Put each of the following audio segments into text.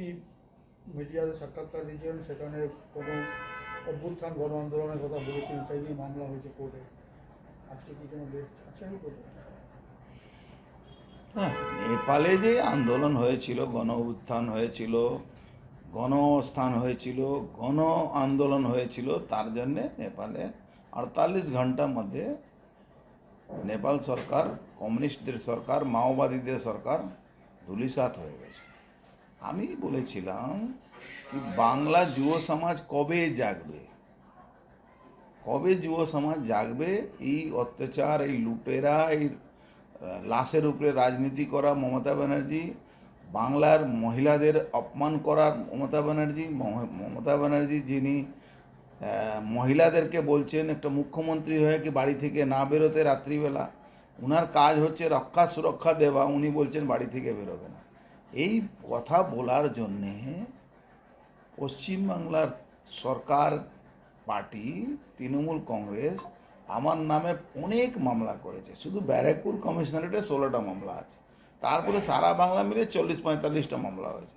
আপনি মিডিয়াতে সাক্ষাৎকার দিয়েছেন সেখানে কোনো অভ্যুত্থান গণ আন্দোলনের কথা বলেছেন তাই নিয়ে মামলা হয়েছে কোর্টে। আজকে কি কোনো ডেট আছে হ্যাঁ নেপালে যে আন্দোলন হয়েছিল, গণ উত্থান হয়েছিল, গণ অবস্থান হয়েছিল, গণ আন্দোলন হয়েছিল, তার জন্যে নেপালে আটতাল্লিশ ঘণ্টার মধ্যে নেপাল সরকার, কমিউনিস্টদের সরকার, মাওবাদীদের সরকার ধুলিসাৎ হয়ে গেছে। আমি বলেছিলাম কি বাংলা যুব সমাজ কবে জাগবে? কবে যুব সমাজ জাগবে? এই অত্যাচার, এই লুটেরা, এই লাশের উপরে রাজনীতি করা মমতা ব্যানার্জি, বাংলার মহিলাদের অপমান করার মমতা ব্যানার্জি মমতা ব্যানার্জি যিনি মহিলাদেরকে বলছেন একটা মুখ্যমন্ত্রী হয়ে কি বাড়ি থেকে না বেরোতে রাত্রিবেলা, উনার কাজ হচ্ছে রক্ষা সুরক্ষা দেওয়া, উনি বলছেন বাড়ি থেকে বেরোবে না। এই কথা বলার জন্যে পশ্চিমবাংলার সরকার পার্টি, তৃণমূল কংগ্রেস আমার নামে অনেক মামলা করেছে। শুধু ব্যারাকপুর কমিশনারেটে ষোলোটা মামলা আছে। তারপরে সারা বাংলা মিলে চল্লিশ পঁয়তাল্লিশটা মামলা হয়েছে।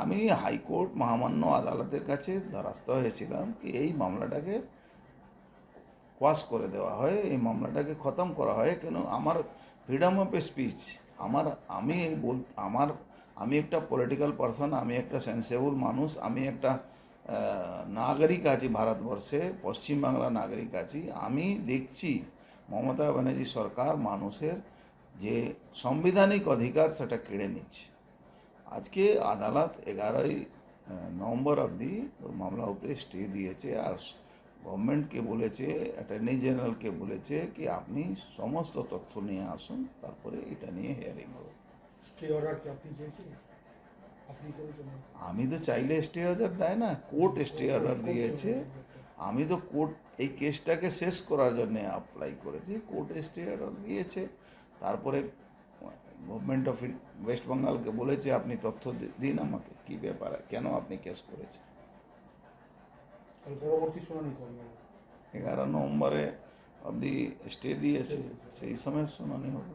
আমি হাইকোর্ট মহামান্য আদালতের কাছে দ্বারস্থ হয়েছিলাম কি এই মামলাটাকে কোয়াশ করে দেওয়া হয়, এই মামলাটাকে খতম করা হয়। কেন? আমার ফ্রিডম অফ স্পিচ আমার, আমি বল, আমার আমি একটা পলিটিক্যাল পারসন আমি একটা সেন্সেবল মানুষ, আমি একটা নাগরিক আছি ভারতবর্ষে পশ্চিমবাংলার নাগরিক আছি। আমি দেখছি মমতা ব্যানার্জি সরকার মানুষের যে সাংবিধানিক অধিকার সেটা কেড়ে নিচ্ছে। আজকে আদালত এগারোই নভেম্বর অবধি মামলা উপরে স্টে দিয়েছে আর গভর্নমেন্টকে বলেছে অ্যাটর্নি জেনারেলকে বলেছে কি আপনি সমস্ত তথ্য নিয়ে আসুন, তারপরে এটা নিয়ে হিয়ারিং হবে। স্টে অর্ডার কি? আপনি চেয়েছিলেন আমি তো চাইলে স্টে অর্ডার দেয় না কোর্ট স্টে অর্ডার দিয়েছে। আমি তো কোর্ট এই কেসটাকে শেষ করার জন্য অ্যাপ্লাই করেছি কোর্ট স্টে অর্ডার দিয়েছে। তারপরে গভর্নমেন্ট অফ ওয়েস্ট বেঙ্গলকে বলেছে আপনি তথ্য দিন আমাকে কী ব্যাপার কেন আপনি কেস করেছেন? এগারো নভেম্বরে অবধি স্টে দিয়েছে। সেই সময় শুনানি হবে।